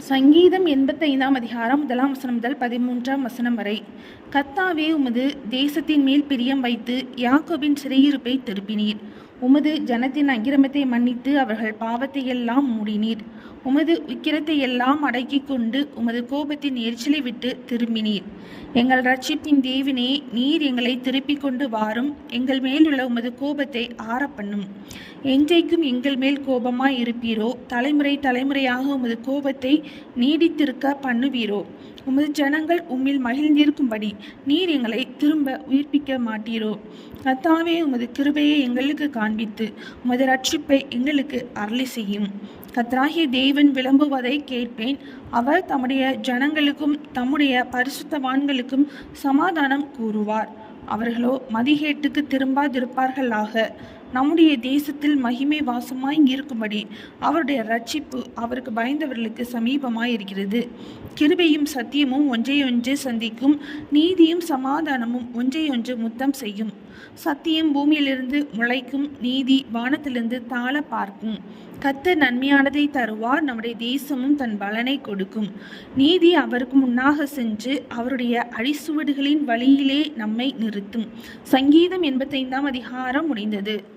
சங்கீதம் எண்பத்தைந்தாம் அதிகாரம் முதலாம் வசனம் முதல் பதிமூன்றாம் வசனம் வரை. கத்தாவே உமது தேசத்தின் மேல் பிரியம் வைத்து யாக்கோபின் சிறையிருப்பை திருப்பினீர். உமது ஜனத்தின் அக்கிரமத்தை மன்னித்து அவர்கள் பாவத்தை எல்லாம் மூடினீர். உமது உக்கிரத்தை எல்லாம் அடக்கிக் கொண்டு உமது கோபத்தின் எரிச்சலை விட்டு திரும்பினீர். எங்கள் ரட்சிப்பின் தேவினே நீர் எங்களை திருப்பிக் கொண்டு வாரும். எங்கள் மேலுள்ள உமது கோபத்தை ஆறப்பண்ணும். என்றைக்கும் எங்கள் மேல் கோபமாய் இருப்பீரோ? தலைமுறை தலைமுறையாக உமது கோபத்தை நீடித்திருக்க பண்ணுவீரோ? உமது ஜனங்கள் உம்மில் மகிழ்ந்திருக்கும்படி நீர் எங்களை திரும்ப உயிர்ப்பிக்க மாட்டீரோ. கத்தாவே உமது கிருபையை எங்களுக்கு காண்பித்து உமது ரட்சிப்பை எங்களுக்கு அருளி செய்யும். கத்ராகிய தேவன் விளம்புவதை கேட்பேன். அவர் தம்முடைய ஜனங்களுக்கும் தம்முடைய பரிசுத்தவான்களுக்கும் சமாதானம் கூறுவார். அவர்களோ மதிகேட்டுக்கு திரும்பாதிருப்பார்களாக. நம்முடைய தேசத்தில் மகிமை வாசமாய் இருக்கும்படி அவருடைய ரட்சிப்பு அவருக்கு பயந்தவர்களுக்கு சமீபமாய் இருக்கிறது. கிருபையும் சத்தியமும் ஒன்றையொன்று சந்திக்கும் நீதியும் சமாதானமும் ஒன்றையொன்று முத்தம் செய்யும். சத்தியம் பூமியிலிருந்து முளைக்கும் நீதி வானத்திலிருந்து தாழ பார்க்கும். கத்தர் நன்மையானதை தருவார் நம்முடைய தேசமும் தன் பலனை கொடுக்கும். நீதி அவருக்கு முன்னாக சென்று அவருடைய அடிசுவடுகளின் வழியிலே நம்மை நிறுத்தும். சங்கீதம் எண்பத்தைந்தாம் அதிகாரம் முடிந்தது.